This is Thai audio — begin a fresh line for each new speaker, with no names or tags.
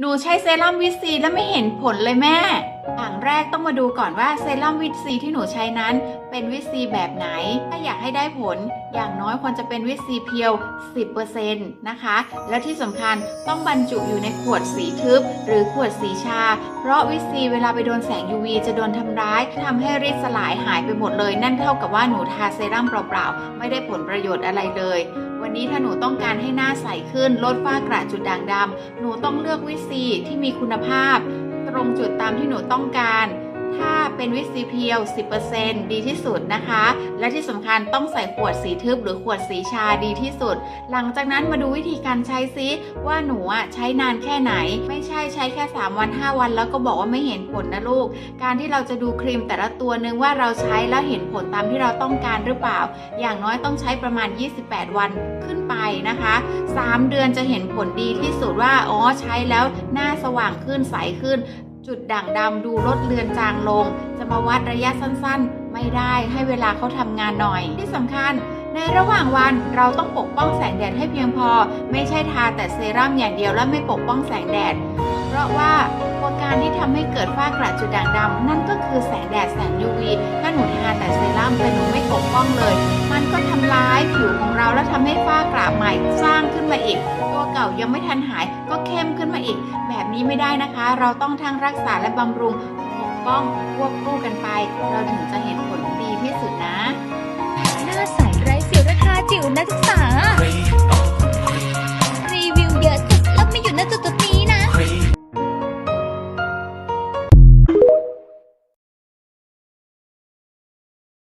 หนูใช้เซรั่มวิซีแล้วไม่เห็นผลเลยแม่ อย่าง กต้องมาดูก่อนว่าเซรั่มวิตซีที่หนูใช้นั้น เป็นวิตซีแบบไหน ถ้าอยากให้ได้ผลอย่างน้อยควรจะเป็นวิตซีเพียว 10%นะคะ และที่สำคัญต้องบรรจุอยู่ในขวดสีทึบ หรือขวดสีชา เพราะวิตซีเวลาไปโดนแสง UV จะโดนทำร้ายทำให้ฤทธิ์สลายหายไปหมดเลย นั่นเท่ากับว่าหนูทาเซรั่มเปล่าๆ ไม่ได้ผลประโยชน์อะไรเลยวันนี้ถ้าหนูต้องการให้หน้าใสขึ้นลดฝ้ากระจุดด่างดำหนูต้องเลือกวิตซีที่มีคุณภาพ รงจุดตามที่หนูต้องการ ถ้าเป็นวิตซีเพียว 10%ดีที่สุดนะคะ และที่สำคัญต้องใส่ขวดสีทึบหรือขวดสีชาดีที่สุด หลังจากนั้นมาดูวิธีการใช้ซิว่าหนูอะใช้นานแค่ไหน ไม่ใช่ใช้แค่ 3 วัน 5 วัน แล้วก็บอกว่าไม่เห็นผลนะลูก การที่เราจะดูครีมแต่ละตัวนึงว่าเราใช้แล้วเห็นผลตามที่เราต้องการหรือเปล่า อย่างน้อยต้องใช้ประมาณ 28 วันขึ้นไปนะคะ 3 เดือนจะเห็นผลดีที่สุดว่าอ๋อใช้แล้วหน้าสว่างขึ้นใสขึ้น จุดด่างดำดูลดเลือนจางลง จะมาวัดระยะสั้นๆ ไม่ได้ให้เวลาเขาทำงานหน่อย ที่สำคัญ ในระหว่างวันเราต้องปกป้องแสงแดดให้เพียงพอ ไม่ใช่ทาแต่เซรั่มอย่างเดียวแล้วไม่ปกป้องแสงแดด เพราะว่าตัวการที่ทำให้เกิดฝ้ากระจุดด่างดำนั่นก็คือแสงแดดแสง UV ถ้าหนูทาแต่เซรั่มแต่หนูไม่ปกป้องเลย มันก็ทำร้ายผิวของเราแล้วทำให้ฝ้ากระใหม่สร้างขึ้นมาอีก เก่ายังไม่ทันหายก็เข้มขึ้นมาอีก แบบนี้ไม่ได้นะคะ เราต้องทั้งรักษาและบำรุงปกป้องควบคู่กันไป เราถึงจะเห็นผลดีที่สุดนะ